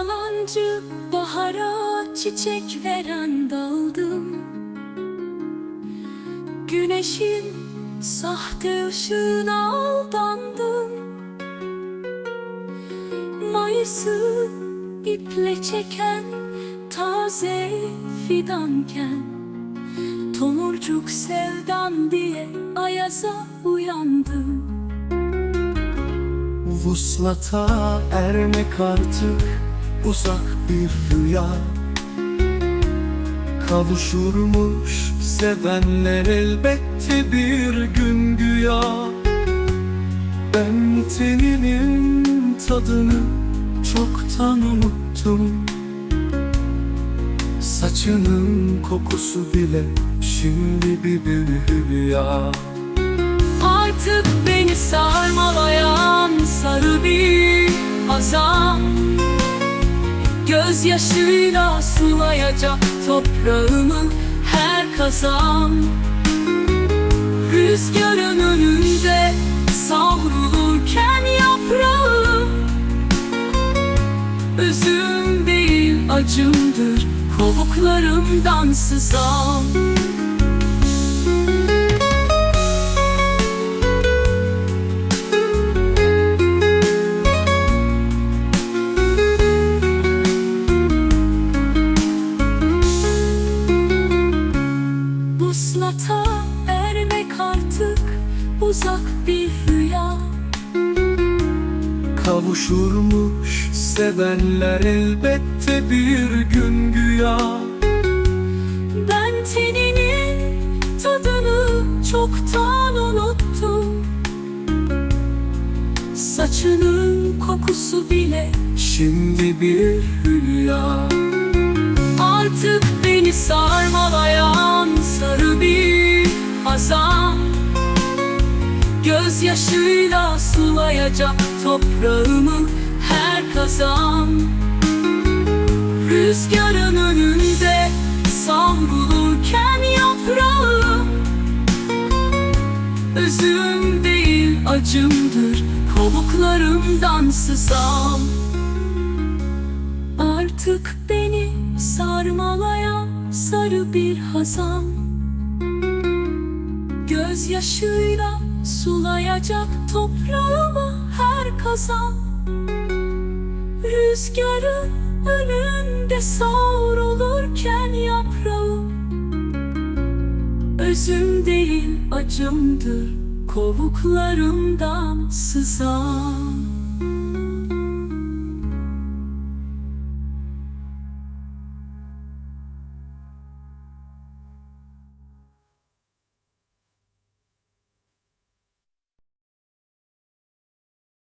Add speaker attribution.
Speaker 1: Yalancı bahara çiçek veren daldım. Güneşin sahte ışığına aldandım. Mayıs'ı iple çeken taze fidanken Tomurcuk sevdan diye ayaza uyandım.
Speaker 2: Vuslata ermek artık uzak bir rüya. Kavuşurmuş sevenler elbette bir gün güya. Ben teninin tadını çoktan unuttum. Saçının kokusu bile şimdi bir rüya
Speaker 1: Artık beni sarmalayan sarı bir hazan Gözyaşıyla sulayacak toprağımı her kazan. Rüzgarın önünde savrulurken yaprağım. Özüm değil acımdır kovuklarımdan sızan Vuslata ermek artık uzak bir rüya.
Speaker 2: Kavuşurmuş sevenler elbette bir gün güya.
Speaker 1: Ben teninin tadını çoktan unuttum. Saçının kokusu bile
Speaker 2: Şimdi bir hülya
Speaker 1: Gözyaşıyla sulayacak toprağımı her kazan. Rüzgarın önünde savrulurken yaprağım Özüm değil acımdır kovuklarımdan sızan. Artık beni sarmalayan sarı bir hazan. Gözyaşıyla sulayacak toprağımı her kazan. Rüzgarın önünde savrulurken yaprağım Özüm değil acımdır kovuklarımdan sızan